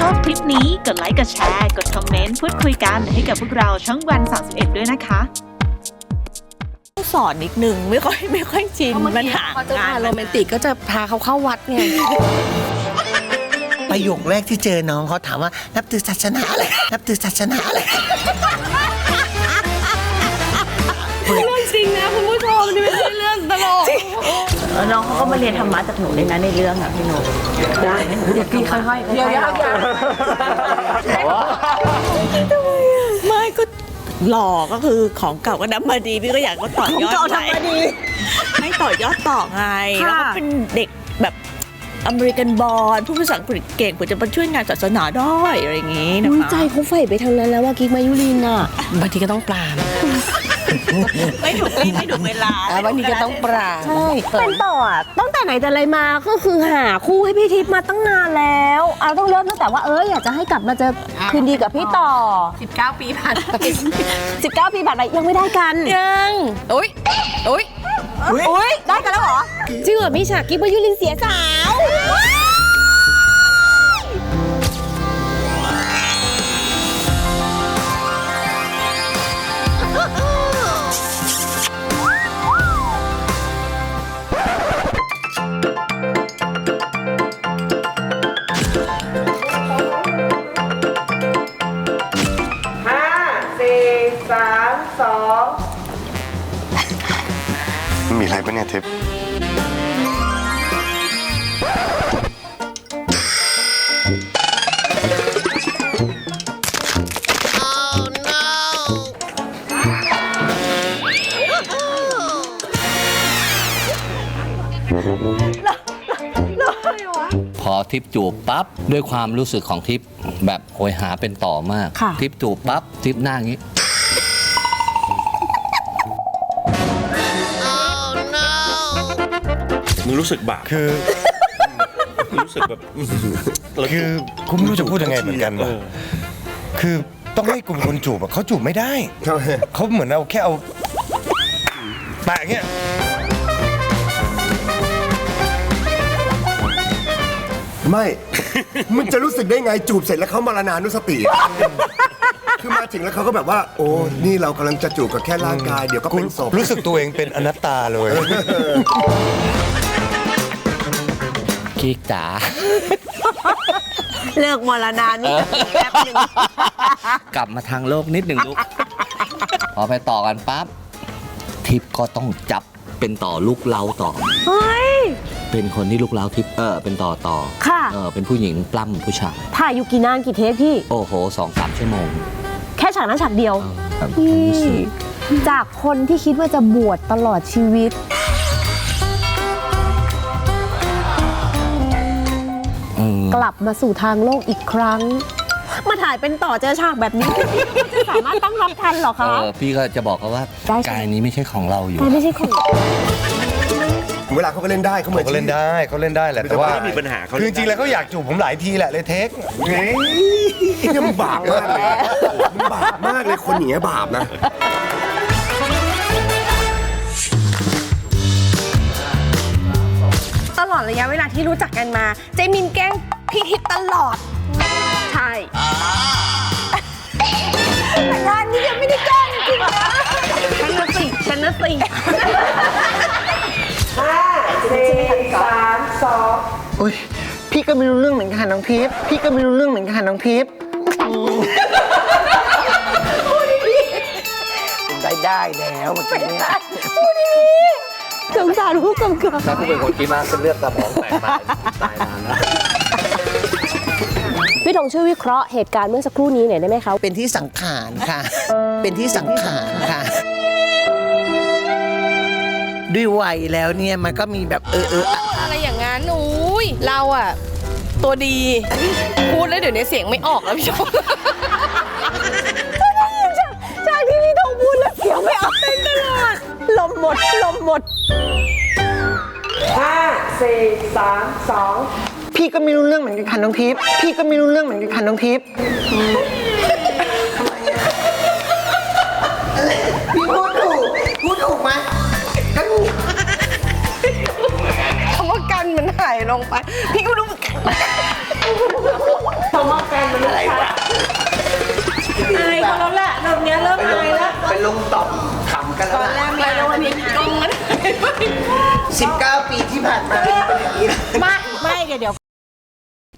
ชอบคลิปนี้กดไลค์กดแชร์ กดคอมเมนต์พูดคุยกันให้กับพวกเราช่องวัน 31 ด้วยนะคะ ต้องสอนนิดนึงไม่ค่อยไม่ค่อยชินมันหาเขาจะงานมาโรแมนติกก็จะพาเขาเข้าวัดไงประโยคแรกที่เจอน้องเขาถามว่านับถือศาสนาอะไรนับถือศาสนาอะไร แล้วน้องเขาก็มาเรียนธรรมะจากหนูเลยนะในเรื่องอะพี่หนูได้เดี๋ยวพี่ค่อยๆเดี๋ยวเดี๋ยวเดี๋ยวไม่ก็หล่อก็คือของเก่าก็นับมาดีพี่ก็อยากก็ต่อยอดของเก่าทำมาดีให้ต่อยอดต่อไงค่ะแล้วก็เป็นเด็กแบบอเมริกันบอลผู้ภาษาอังกฤษเก่งเพื่อจะมาช่วยงานศาสนาได้อะไรอย่างนี้นะอุ้ยคะใจเขาใฝ่ไปทางนั้นแล้วว่ากิ๊กมายุรินอะบางทีก็ต้องปราม ไม่ถูกที่ไม่ถูกเวลาบางทีก็ต้องปรามใช่เป็นต่ออะตั้งแต่ไหนแต่ไรมาก็คือหาคู่ให้พี่ทิพย์มาตั้งนานแล้วเอาต้องเริ่มตั้งแต่ว่าเอออยากจะให้กลับมาเจอคืนดีกับพี่ต่อ 19 ปีผ่านไป19 ปีผ่านไปยังไม่ได้กันยังอุ้ยอุ้ยอุ้ยได้กันแล้วเหรอ จริงเหรอพี่ฉากกิ๊กมายุรินเสียสาว มีอะไรปะเนี่ยทิพย์พอทิปจูบปั๊บด้วยความรู้สึกของทิปแบบโหยหาเป็นต่อมาก ทิปจูบปั๊บทิปหน้าอย่างนี้ มึงรู้สึกบาปคือรู้สึกแบบเราคือคุณไม่รู้จะพูดยังไงเหมือนกันวะคือต้องให้กลุ่มคนจูบอะเขาจูบไม่ได้เขาเหมือนเอาแค่เอาแปะอย่างเงี้ยไม่มึงจะรู้สึกได้ไงจูบเสร็จแล้วเขามารานานุสติ คือมาถึงแล้วเขาก็แบบว่า โอ้ นี่เรากำลังจะจูบกับแค่ร่างกาย เดี๋ยวก็เป็นศพ รู้สึกตัวเองเป็นอนัตตาเลย กิ๊กจ๋าเลิกมรณานี่แป๊บหนึงกลับมาทางโลกนิดหนึ่งลูก พอไปต่อกันปั๊บทิปก็ต้องจับเป็นต่อลูกเราต่อ เฮ้ย เป็นคนที่ลูกเราทิปเออเป็นต่อต่อค่ะ เออเป็นผู้หญิงปล้ำผู้ชายถ่ายอยู่กี่นานกี่เทปพี่ โอ้โหสองสามชั่วโมง แค่ฉากนั้นฉากเดียว เออแบบพี่ รู้สึกจากคนที่คิดว่าจะบวชตลอดชีวิต กลับมาสู่ทางโลกอีกครั้ง มาถ่ายเป็นต่อเจอฉากแบบนี้ จะสามารถตั้งรับทันเหรอเอคะ อพี่ก็จะบอกเขาว่าได้ใช่ไหมกายนี้ไม่ใช่ของเราอยู่แต่ไม่ใช่ของ เวลาเขาก็เล่นได้เขาเหมือนเขาเล่นได้เขาเล่นได้แหละแต่ว่าไม่มีปัญหาเขาคือจริงๆแล้วเขาอยากจูบผมหลายทีแหละเลยเทคเฮ้ยนี่มันบาปมากเลยมันบาปมากเลยคนอย่างเงี้ยบาปนะ ตลอดระยะเวลาที่รู้จักกันมา เจมินแกล้ง พี่ทิพย์ตลอด ใช่แต่งานนี้ยังไม่ได้แกล้งจริงๆนะฉันน่ะสิฉันน่ะสิอุ้ยพี่ก็ไม่รู้เรื่องเหมือนกันน้องทิพย์พี่ก็ไม่รู้เรื่องเหมือนกันน้องทิพย์ได้ได้แล้วเมื่อกี้เนี่ยสงสารผู้กำกับ ถ้าผู้เป็นคนคิดมากเป็นเลือดสมองแตกตายตายนานแล้ว พี่ธงช่วยวิเคราะห์เหตุการณ์เมื่อสักครู่นี้หน่อยได้ไหมคะ เป็นที่สังขารค่ะ เป็นที่สังขารค่ะ ด้วยวัยแล้วเนี่ยมันก็มีแบบเออเอออะอะไรอย่างงั้นอุ้ยเราอะตัวดี พูดแล้วเดี๋ยวนี้เสียงไม่ออกแล้วพี่ชมจากที่พี่ธงพูดแล้วเสียงไม่ออกเป็นตลอดลมหมดลมหมด พี่ก็ไม่รู้เรื่องเหมือนกันค่ะน้องทิพย์พี่ก็ไม่รู้เรื่องเหมือนกันค่ะน้องทิพย์พี่พูดถูก พูดถูกไหมกันคำว่ากันมันหายลงไป พี่ก็รู้เหมือกันคำว่ากันมันอะไรวะอายเขาแล้วแหละตอนนี้เริ่มอายแล้ว เปลงต่อมขำกันแล้อวนแรกไม่แล้ววันนี้กงมัน สิบเก้าปีที่ผ่านมาไม่ ไม่เกเดี๋ยว